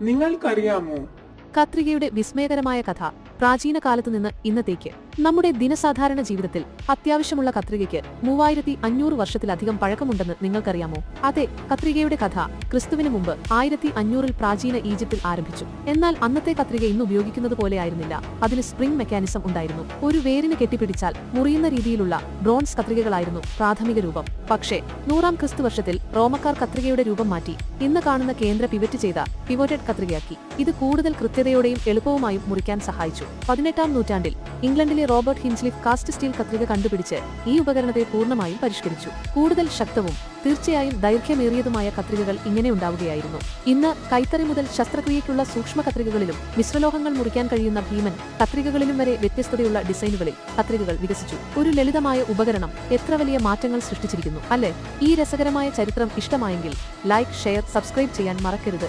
നിങ്ങൾക്കറിയാമോ കത്രികയുടെ വിസ്മയകരമായ കഥ പ്രാചീന കാലത്തു നിന്ന് ഇന്നത്തേക്ക്. നമ്മുടെ ദിനസാധാരണ ജീവിതത്തിൽ അത്യാവശ്യമുള്ള കത്രികയ്ക്ക് മൂവായിരത്തി അഞ്ഞൂറ് വർഷത്തിലധികം പഴക്കമുണ്ടെന്ന് നിങ്ങൾക്കറിയാമോ? അതെ കത്രികയുടെ കഥ ക്രിസ്തുവിന് മുമ്പ് ആയിരത്തി അഞ്ഞൂറിൽ പ്രാചീന ഈജിപ്തിൽ ആരംഭിച്ചു. എന്നാൽ അന്നത്തെ കത്രിക ഇന്ന് ഉപയോഗിക്കുന്നത് പോലെയായിരുന്നില്ല അതിന് സ്പ്രിംഗ് മെക്കാനിസം ഉണ്ടായിരുന്നു. ഒരു വേരിന് കെട്ടിപ്പിടിച്ചാൽ മുറിയുന്ന രീതിയിലുള്ള ബ്രോൺസ് കത്രികകളായിരുന്നു പ്രാഥമിക രൂപം. പക്ഷേ നൂറാം ക്രിസ്തു വർഷത്തിൽ റോമക്കാർ കത്രികയുടെ രൂപം മാറ്റി ഇന്ന് കാണുന്ന കേന്ദ്ര പിവറ്റ് ചെയ്ത പിവോറ്റഡ് കത്രികയാക്കി. ഇത് കൂടുതൽ കൃത്യതയോടെയും എളുപ്പവുമായും മുറിക്കാൻ സഹായിച്ചു. പതിനെട്ടാം നൂറ്റാണ്ടിൽ ഇംഗ്ലണ്ടിലെ റോബർട്ട് ഹിൻസ്ലിഫ് കാസ്റ്റ് സ്റ്റീൽ കത്രിക കണ്ടുപിടിച്ച് ഈ ഉപകരണത്തെ പൂർണമായും പരിഷ്കരിച്ചു. കൂടുതൽ ശക്തവും തീർച്ചയായും ദൈർഘ്യമേറിയതുമായ കത്രികകൾ ഇങ്ങനെ ഉണ്ടാവുകയായിരുന്നു. ഇന്ന് കൈത്തറി മുതൽ ശസ്ത്രക്രിയയ്ക്കുള്ള സൂക്ഷ്മ കത്രികകളിലും മിശ്രലോഹങ്ങൾ മുറിക്കാൻ കഴിയുന്ന ഭീമൻ കത്രികകളിലും വരെ വ്യത്യസ്തതയുള്ള ഡിസൈനുകളിൽ കത്രികകൾ വികസിച്ചു. ഒരു ലളിതമായ ഉപകരണം എത്ര വലിയ മാറ്റങ്ങൾ സൃഷ്ടിച്ചിരിക്കുന്നു അല്ലേ? ഈ രസകരമായ ചരിത്രം ഇഷ്ടമായെങ്കിൽ ലൈക്ക് ഷെയർ സബ്സ്ക്രൈബ് ചെയ്യാൻ മറക്കരുത്.